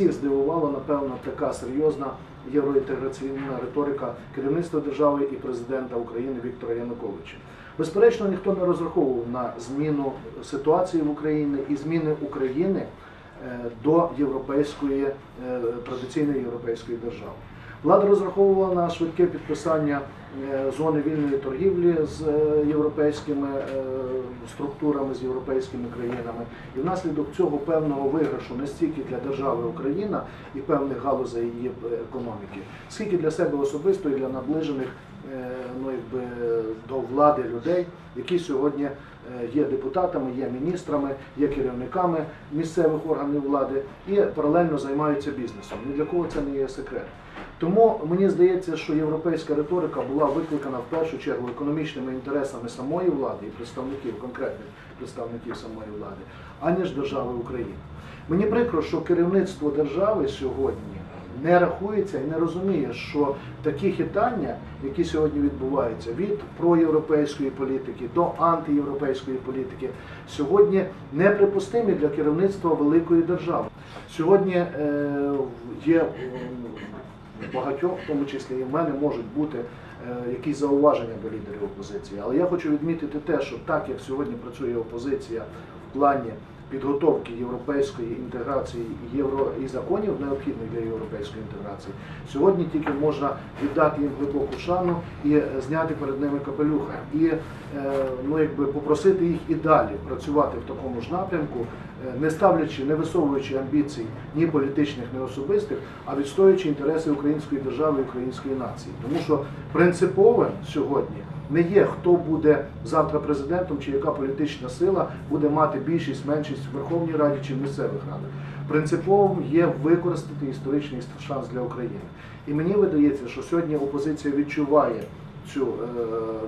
всіх здивувала, напевно, така серйозна євроінтеграційна риторика керівництва держави і президента України Віктора Януковича. Безперечно, ніхто не розраховував на зміну ситуації в Україні і зміни України е, до європейської е, традиційної європейської держави. Влада розраховувала на швидке підписання зони вільної торгівлі з е, європейськими е, структурами, з європейськими країнами, і внаслідок цього певного виграшу не стільки для держави Україна і певних галузей її е, економіки, скільки для себе особисто і для наближених е, ну, якби, до влади людей, які сьогодні е, є депутатами, є міністрами, є керівниками місцевих органів влади і паралельно займаються бізнесом. Ні для кого це не є секрет. Тому мені здається, що європейська риторика була викликана в першу чергу економічними інтересами самої влади і представників, конкретних представників самої влади, аніж держави України. Мені прикро, що керівництво держави сьогодні не рахується і не розуміє, що такі хитання, які сьогодні відбуваються від проєвропейської політики до антиєвропейської політики, сьогодні неприпустимі для керівництва великої держави. Сьогодні е, є багатьох, в тому числі і в мене, можуть бути е, якісь зауваження до лідерів опозиції. Але я хочу відмітити те, що так як сьогодні працює опозиція в плані підготовки європейської інтеграції євро і законів, необхідних для європейської інтеграції, сьогодні тільки можна віддати їм глибоку шану і е, зняти перед ними капелюха, і е, ну якби попросити їх і далі працювати в такому ж напрямку, е, не ставлячи, не висовуючи амбіцій ні політичних, ні особистих, а відстоюючи інтереси української держави і української нації. Тому що принциповим сьогодні не є, хто буде завтра президентом, чи яка політична сила буде мати більшість, меншість в Верховній Раді чи в місцевих радах. Принциповим є використати історичний шанс для України. І мені видається, що сьогодні опозиція відчуває цю е,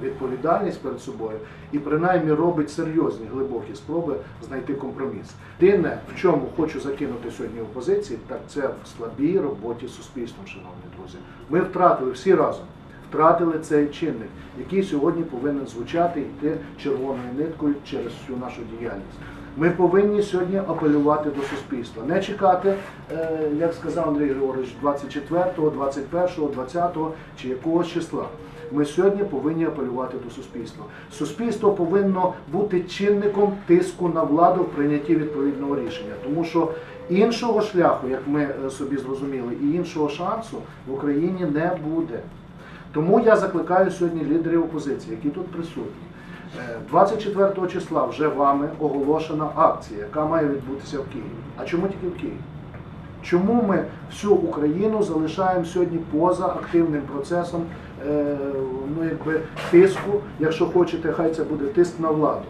відповідальність перед собою і принаймні робить серйозні глибокі спроби знайти компроміс. Єдине, в чому хочу закинути сьогодні опозиції, так це в слабій роботі з суспільством, шановні друзі. Ми втратили всі разом. Втратили цей чинник, який сьогодні повинен звучати йти червоною ниткою через всю нашу діяльність. Ми повинні сьогодні апелювати до суспільства, не чекати, е, як сказав Андрій Григорович, 24, 21, 20 чи якогось числа. Ми сьогодні повинні апелювати до суспільства. Суспільство повинно бути чинником тиску на владу в прийнятті відповідного рішення, тому що іншого шляху, як ми е, собі зрозуміли, і іншого шансу в Україні не буде. Тому я закликаю сьогодні лідерів опозиції, які тут присутні. Е, 24 числа вже вами оголошена акція, яка має відбутися в Києві. А чому тільки в Києві? Чому ми всю Україну залишаємо сьогодні поза активним процесом е, ну, якби, тиску, якщо хочете, хай це буде тиск на владу,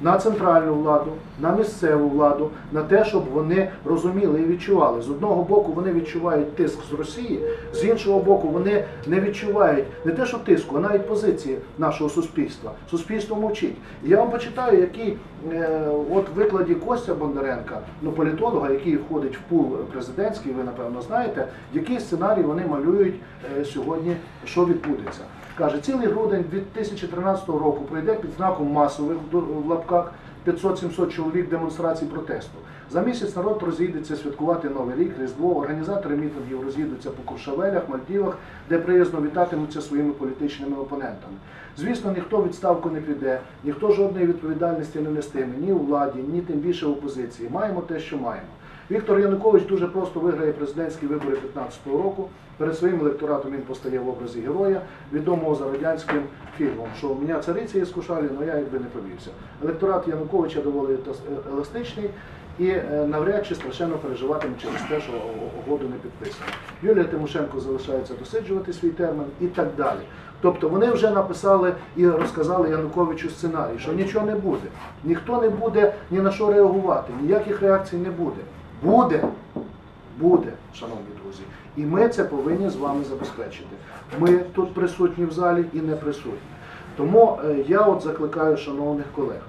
на центральну владу, на місцеву владу, на те, щоб вони розуміли і відчували. З одного боку вони відчувають тиск з Росії, з іншого боку, вони не відчувають не те, що тиску, а навіть позиції нашого суспільства. Суспільство мовчить. Я вам почитаю, який е, от викладі Костя Бондаренка, ну політолога, який входить в пул президентський, ви напевно знаєте, який сценарій вони малюють е, сьогодні, що відбудеться. Каже, цілий грудень 2013 року пройде під знаком масових в в лапках 500-700 чоловік демонстрацій протесту. За місяць народ розійдеться святкувати Новий рік, Різдво. Організатори мітингів розійдуться по Куршавелях, Мальдівах, де приязно вітатимуться своїми політичними опонентами. Звісно, ніхто відставку не піде, ніхто жодної відповідальності не нестиме ні у владі, ні тим більше в опозиції. Маємо те, що маємо. Віктор Янукович дуже просто виграє президентські вибори 2015 року. Перед своїм електоратом він постає в образі героя, відомого за радянським фільмом, що мене цариця із Кушалі, але я якби не повівся. Електорат Януковича доволі еластичний і е, навряд чи страшенно переживатиме через те, що угоду не підписано. Юлія Тимошенко залишається досиджувати свій термін і так далі. Тобто вони вже написали і розказали Януковичу сценарій, що нічого не буде. Ніхто не буде ні на що реагувати, ніяких реакцій не буде. Буде, буде, шановні друзі. І ми це повинні з вами забезпечити. Ми тут присутні в залі і не присутні. Тому е, я от закликаю шановних колег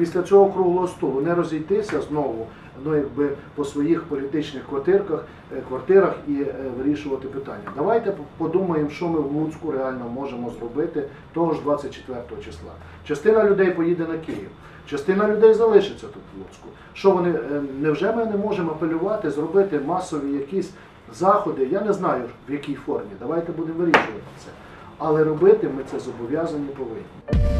після цього круглого столу не розійтися знову ну, якби, по своїх політичних квартирках, е, квартирах і е, вирішувати питання. Давайте подумаємо, що ми в Луцьку реально можемо зробити того ж 24 числа. Частина людей поїде на Київ. Частина людей залишиться тут в Луцьку. Що вони е, невже ми не можемо апелювати, зробити масові якісь заходи? Я не знаю в якій формі. Давайте будемо вирішувати це. Але робити ми це зобов'язані повинні.